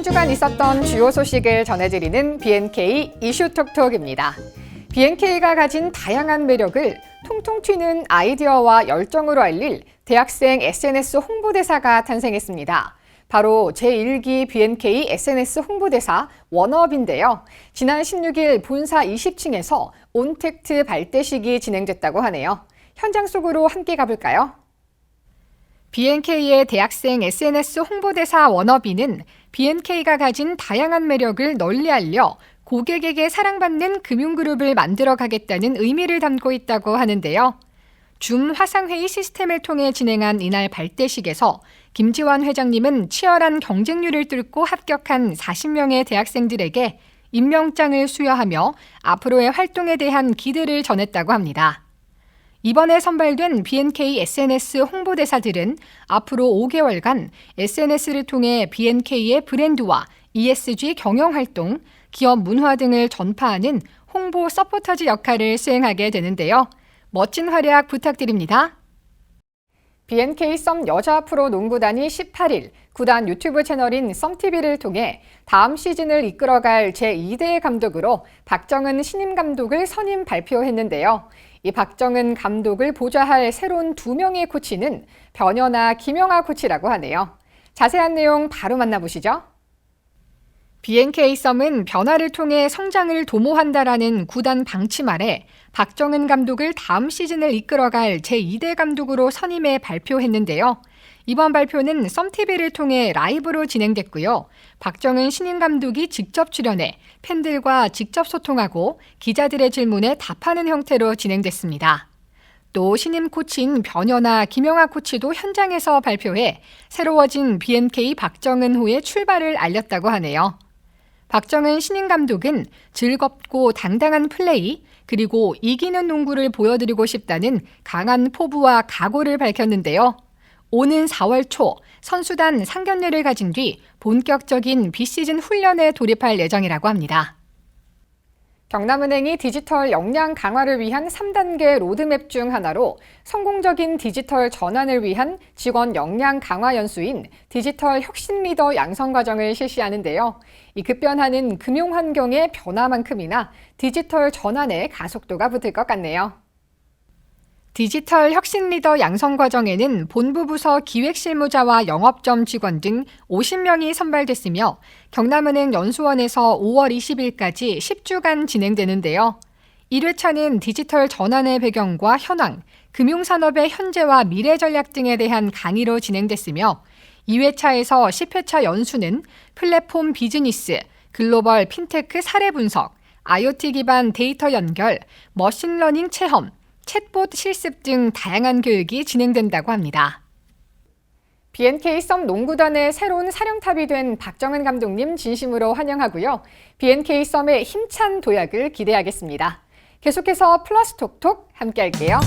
있었던 주요 소식을 전해드리는 BNK 이슈톡톡입니다. BNK가 가진 다양한 매력을 통통 튀는 아이디어와 열정으로 알릴 대학생 SNS 홍보대사가 탄생했습니다. 바로 제1기 BNK SNS 홍보대사 원업인데요. 지난 16일 본사 20층에서 온택트 발대식이 진행됐다고 하네요. 현장 속으로 함께 가볼까요? BNK의 대학생 SNS 홍보대사 원어비는 BNK가 가진 다양한 매력을 널리 알려 고객에게 사랑받는 금융그룹을 만들어 가겠다는 의미를 담고 있다고 하는데요. 줌 화상회의 시스템을 통해 진행한 이날 발대식에서 김지환 회장님은 치열한 경쟁률을 뚫고 합격한 40명의 대학생들에게 임명장을 수여하며 앞으로의 활동에 대한 기대를 전했다고 합니다. 이번에 선발된 BNK SNS 홍보대사들은 앞으로 5개월간 SNS를 통해 BNK의 브랜드와 ESG 경영 활동, 기업 문화 등을 전파하는 홍보 서포터즈 역할을 수행하게 되는데요. 멋진 활약 부탁드립니다. BNK 썸 여자 프로 농구단이 18일 구단 유튜브 채널인 썸TV를 통해 다음 시즌을 이끌어갈 제2대 감독으로 박정은 신임 감독을 선임 발표했는데요. 이 박정은 감독을 보좌할 새로운 두 명의 코치는 변현아 김영아 코치라고 하네요. 자세한 내용 바로 만나보시죠. BNK 썸은 변화를 통해 성장을 도모한다라는 구단 방침 아래 박정은 감독을 다음 시즌을 이끌어갈 제2대 감독으로 선임해 발표했는데요. 이번 발표는 썸TV를 통해 라이브로 진행됐고요. 박정은 신인 감독이 직접 출연해 팬들과 직접 소통하고 기자들의 질문에 답하는 형태로 진행됐습니다. 또 신임 코치인 변현아 김영아 코치도 현장에서 발표해 새로워진 BNK 박정은 호의 출발을 알렸다고 하네요. 박정은 신인 감독은 즐겁고 당당한 플레이, 그리고 이기는 농구를 보여드리고 싶다는 강한 포부와 각오를 밝혔는데요. 오는 4월 초 선수단 상견례를 가진 뒤 본격적인 비시즌 훈련에 돌입할 예정이라고 합니다. 경남은행이 디지털 역량 강화를 위한 3단계 로드맵 중 하나로 성공적인 디지털 전환을 위한 직원 역량 강화 연수인 디지털 혁신 리더 양성 과정을 실시하는데요. 이 급변하는 금융 환경의 변화만큼이나 디지털 전환에 가속도가 붙을 것 같네요. 디지털 혁신 리더 양성 과정에는 본부 부서 기획 실무자와 영업점 직원 등 50명이 선발됐으며 경남은행 연수원에서 5월 20일까지 10주간 진행되는데요. 1회차는 디지털 전환의 배경과 현황, 금융산업의 현재와 미래 전략 등에 대한 강의로 진행됐으며 2회차에서 10회차 연수는 플랫폼 비즈니스, 글로벌 핀테크 사례 분석, IoT 기반 데이터 연결, 머신러닝 체험, 챗봇 실습 등 다양한 교육이 진행된다고 합니다. BNK 썸 농구단의 새로운 사령탑이 된 박정은 감독님 진심으로 환영하고요. BNK 썸의 힘찬 도약을 기대하겠습니다. 계속해서 플러스 톡톡 함께 할게요.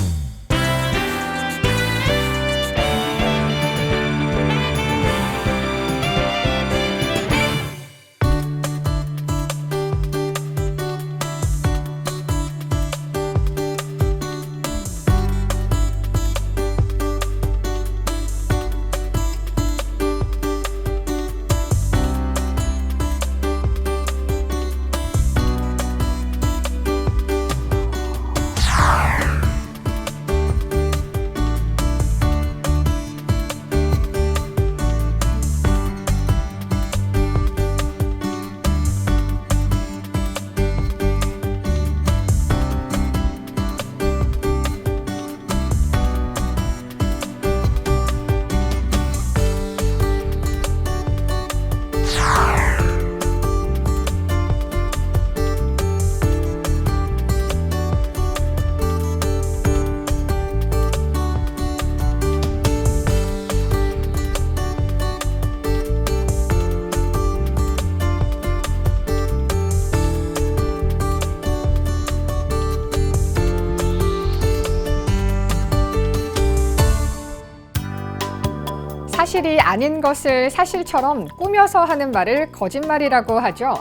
사실이 아닌 것을 사실처럼 꾸며서 하는 말을 거짓말이라고 하죠.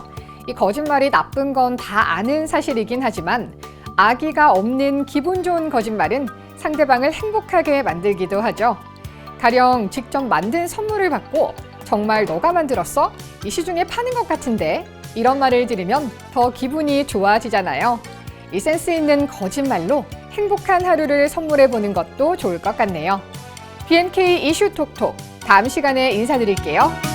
이 거짓말이 나쁜 건 다 아는 사실이긴 하지만 아기가 없는 기분 좋은 거짓말은 상대방을 행복하게 만들기도 하죠. 가령 직접 만든 선물을 받고 정말 너가 만들었어? 이 시중에 파는 것 같은데 이런 말을 들으면 더 기분이 좋아지잖아요. 이 센스 있는 거짓말로 행복한 하루를 선물해 보는 것도 좋을 것 같네요. BNK 이슈 톡톡 다음 시간에 인사드릴게요.